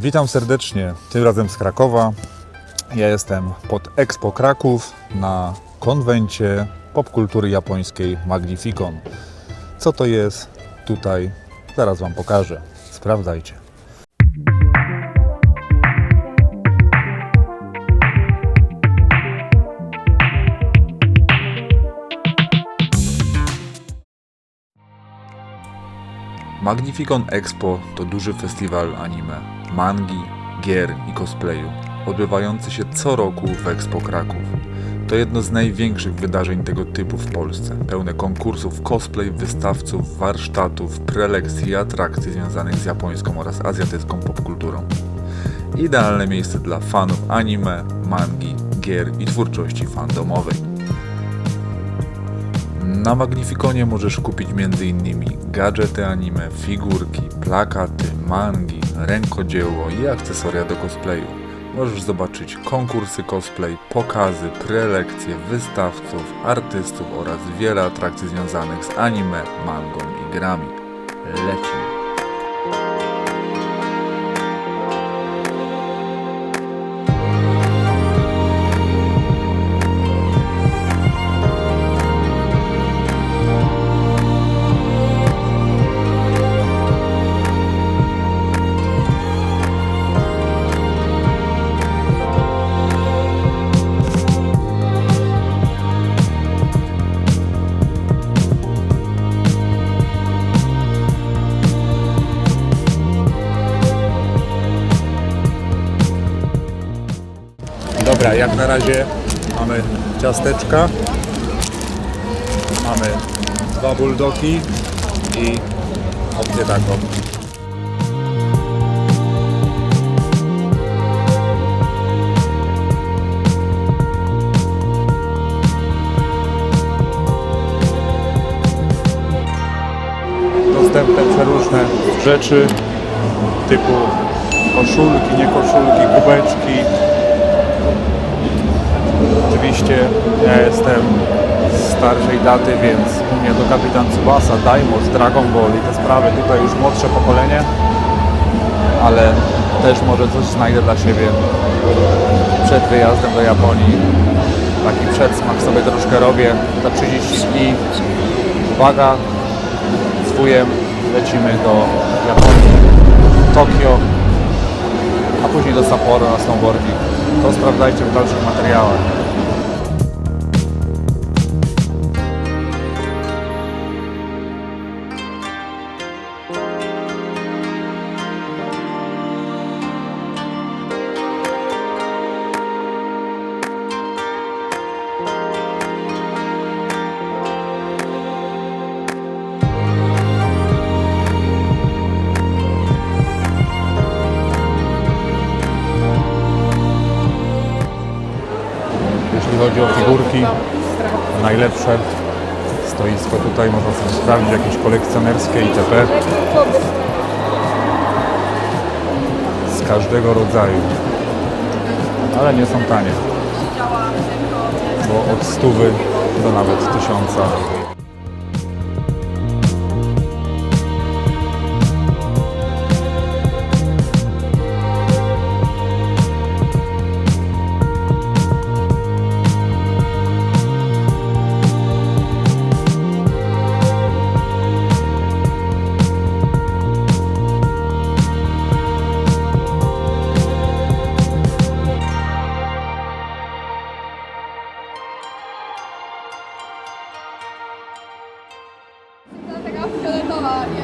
Witam serdecznie, tym razem z Krakowa. Ja jestem pod Expo Kraków na konwencie popkultury japońskiej Magnificon. Co to jest tutaj? Zaraz Wam pokażę. Sprawdzajcie. Magnificon Expo to duży festiwal anime, mangi, gier i cosplayu, odbywający się co roku w Expo Kraków. To jedno z największych wydarzeń tego typu w Polsce, pełne konkursów cosplay, wystawców, warsztatów, prelekcji i atrakcji związanych z japońską oraz azjatycką popkulturą. Idealne miejsce dla fanów anime, mangi, gier i twórczości fandomowej. Na Magnificonie możesz kupić m.in. gadżety anime, figurki, plakaty, mangi, rękodzieło i akcesoria do cosplayu. Możesz zobaczyć konkursy cosplay, pokazy, prelekcje, wystawców, artystów oraz wiele atrakcji związanych z anime, mangą i grami. Lecimy! Dobra, jak na razie mamy ciasteczka, mamy dwa buldoki i opcję taką. Dostępne przeróżne rzeczy typu koszulki, nie koszulki, kubeczki, Oczywiście ja jestem starszej daty, więc u mnie Kapitan Tsubasa, Daimos, Dragon Ball i te sprawy tutaj już młodsze pokolenie, ale też może coś znajdę dla siebie przed wyjazdem do Japonii. Taki przedsmak sobie troszkę robię za 30 dni. Uwaga, z wujem lecimy do Japonii, Tokio, a później do Sapporo na snowboarding. To sprawdzajcie w dalszych materiałach. Chodzi o figurki, najlepsze stoisko tutaj, można sobie sprawdzić jakieś kolekcjonerskie itp. Z każdego rodzaju. Ale nie są tanie. Bo od stówy do nawet tysiąca.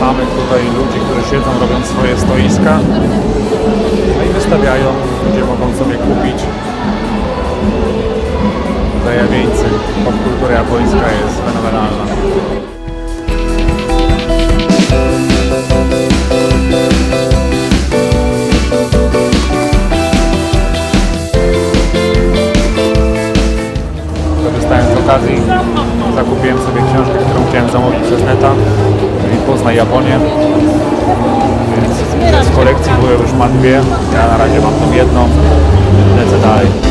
samych tutaj ludzi, którzy siedzą, robią swoje stoiska. No i wystawiają, ludzie mogą sobie kupić. Zajawieńcy, popkultura japońska jest fenomenalna. Korzystając z okazji zakupiłem sobie książkę, którą chciałem zamówić przez neta, czyli Poznaj Japonię. Więc z kolekcji były już mam dwie, ja na razie mam tą jedną, lecę dalej.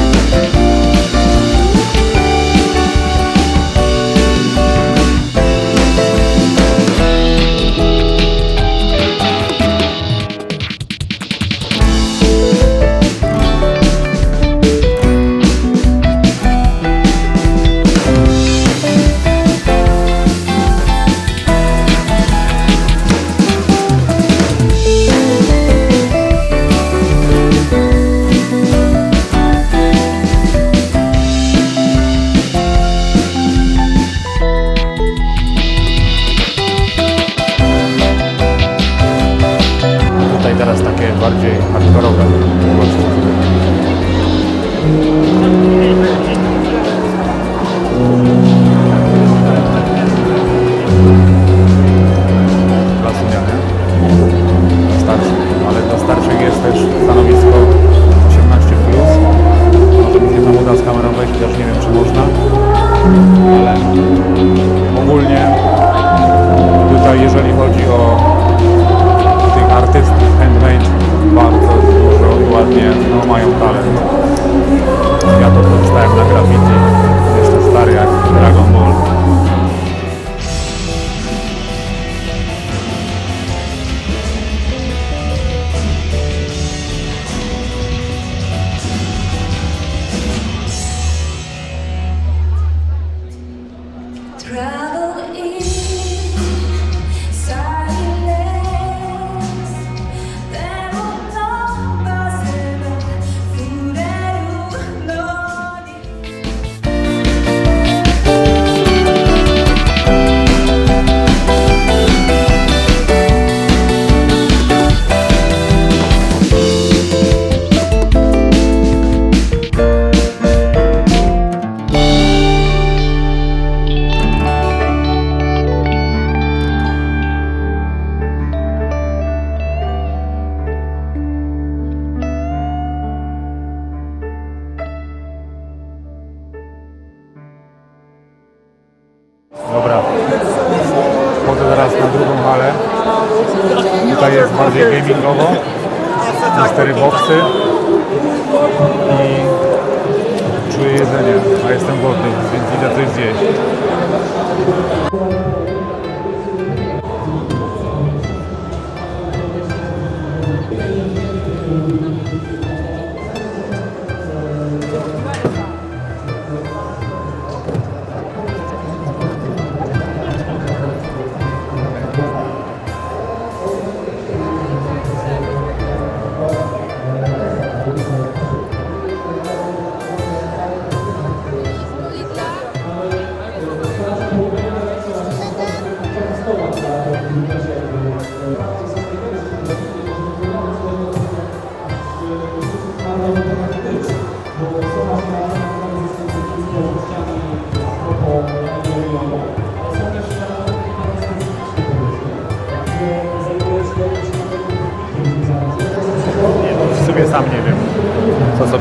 Jedzenie, a jestem głodny, więc idę coś zjeść.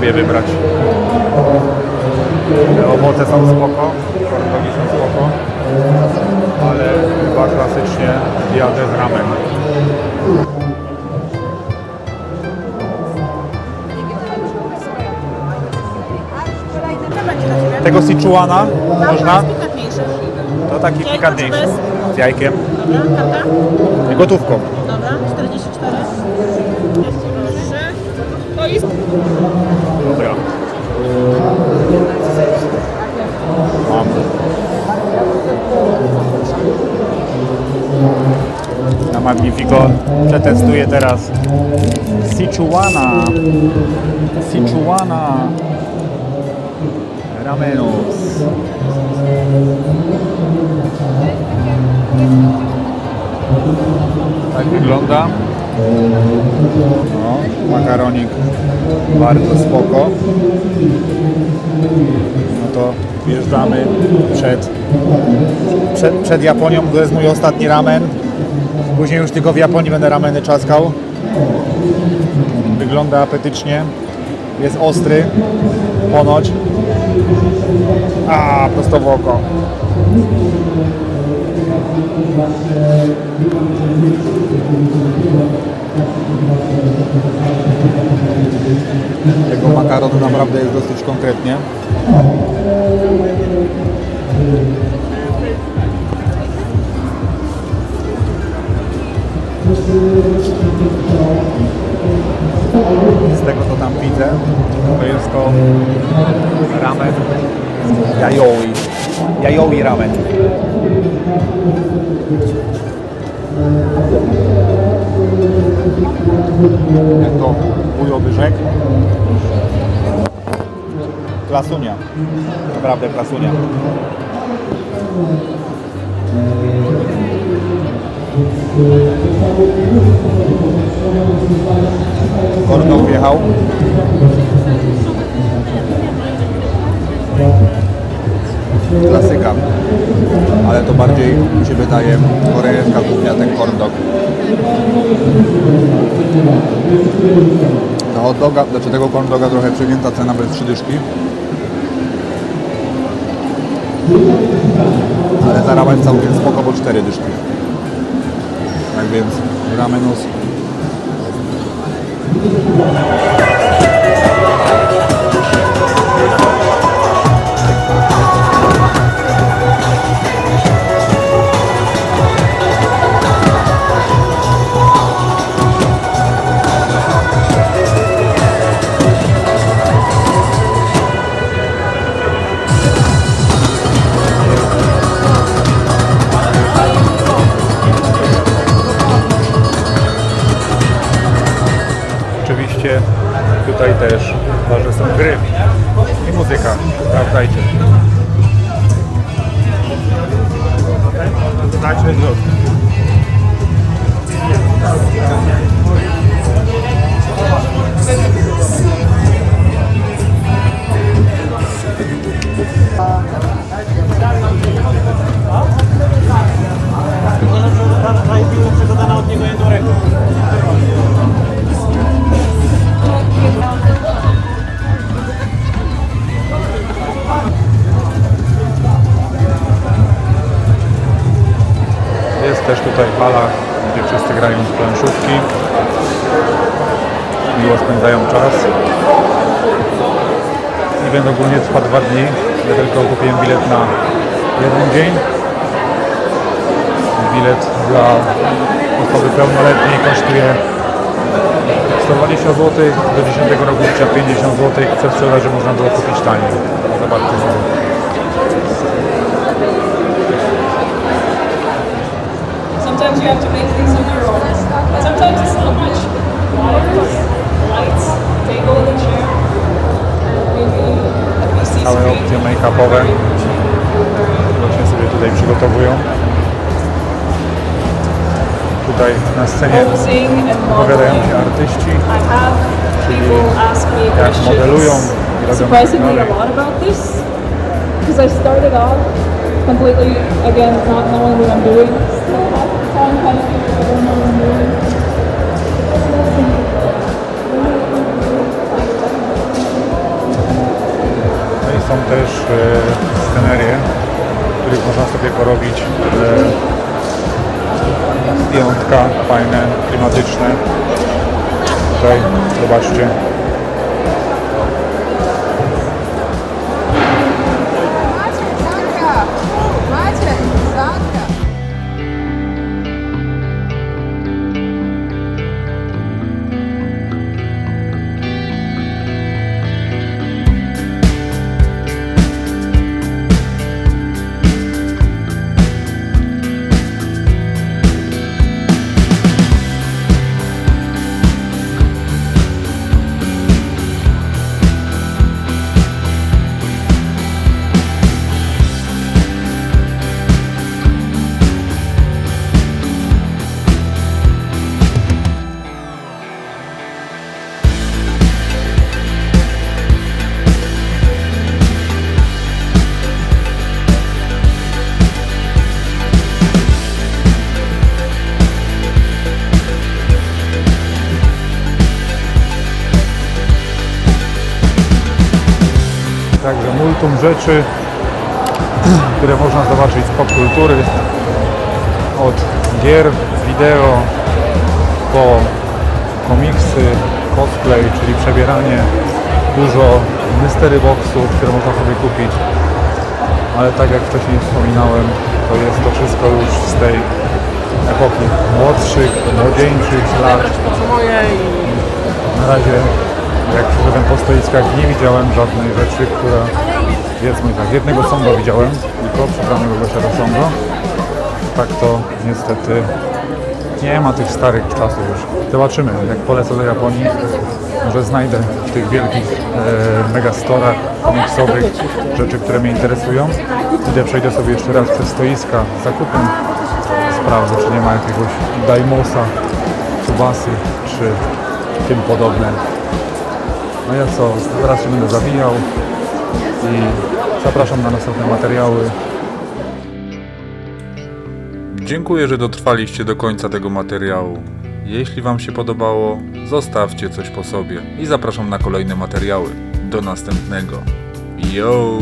Sobie wybrać. Owoce są spoko, korkowi są spoko, ale chyba klasycznie jadę z ramen. Tego Sichuana można? To taki pikantniejszy. Z jajkiem. Gotówką. Na Magnifico przetestuję teraz Sichuana. Sichuana. Ramenus. Tak wygląda. No, makaronik bardzo spoko. No to wjeżdżamy przed, przed, przed Japonią. To jest mój ostatni ramen. Później już tylko w Japonii będę rameny czaskał. Wygląda apetycznie. Jest ostry. Ponoć. A, prosto w oko. Tego makaronu naprawdę jest dosyć konkretnie. Z tego co tam widzę, to jest to ramen yayoi. Yayoi ramen. Jak to wujowy rzekł? Klasunia. Naprawdę klasunia. Korno wjechał. Klasyka. Ale to bardziej mi się wydaje koreańska kuchnia, ten corn dog. Za hot doga, znaczy tego corn doga trochę przegięta cena bez trzy dyszki. Ale za ramen całkiem spoko, bo cztery dyszki. Tak więc ramenus tutaj też ważne są gry i muzyka. Sprawdzajcie. Znaczy rzut. Jest też tutaj hala, gdzie wszyscy grają w planszówki. Miło spędzają czas. Event ogólnie trwa dwa dni. Ja tylko kupiłem bilet na jeden dzień. Bilet dla osoby pełnoletniej kosztuje 120 zł, do 10 roku życia 50 zł. Chcę sprzedać, że można było kupić taniej. Zobaczcie sobie. Sometimes you have to make things on your own. And sometimes it's not much water, lights, table, and a chair. And maybe a PC całe opcje make-upowe właśnie sobie tutaj przygotowują. Tutaj na scenie opowiadają się artyści, I have people ask me jak modelują i robią surprisingly a lot about this because I started off completely again not knowing what I'm doing. Są też e, scenerie, w których można sobie porobić e, zdjętka fajne, klimatyczne. Tutaj zobaczcie. Także multum rzeczy które można zobaczyć z popkultury. Od gier, wideo, po komiksy, cosplay, czyli przebieranie, dużo mystery boxów, które można sobie kupić. Ale tak jak wcześniej wspominałem, to jest to wszystko już z tej epoki młodszych, młodzieńczych lat. Na razie, jak przyszedłem po stoiskach, nie widziałem żadnej rzeczy, która, powiedzmy tak, jednego songa widziałem, tylko przebranego gościa do songa. Tak to niestety nie ma tych starych czasów już. Zobaczymy, jak polecę do Japonii, może znajdę w tych wielkich e, megastorach komiksowych rzeczy, które mnie interesują. Idę, przejdę sobie jeszcze raz przez stoiska z zakupem. Sprawdzę, czy nie ma jakiegoś Daimosa, Tsubasy, czy tym podobne. No ja co, zaraz się będę zawijał i zapraszam na następne materiały. Dziękuję, że dotrwaliście do końca tego materiału. Jeśli Wam się podobało, zostawcie coś po sobie i zapraszam na kolejne materiały. Do następnego. Yo!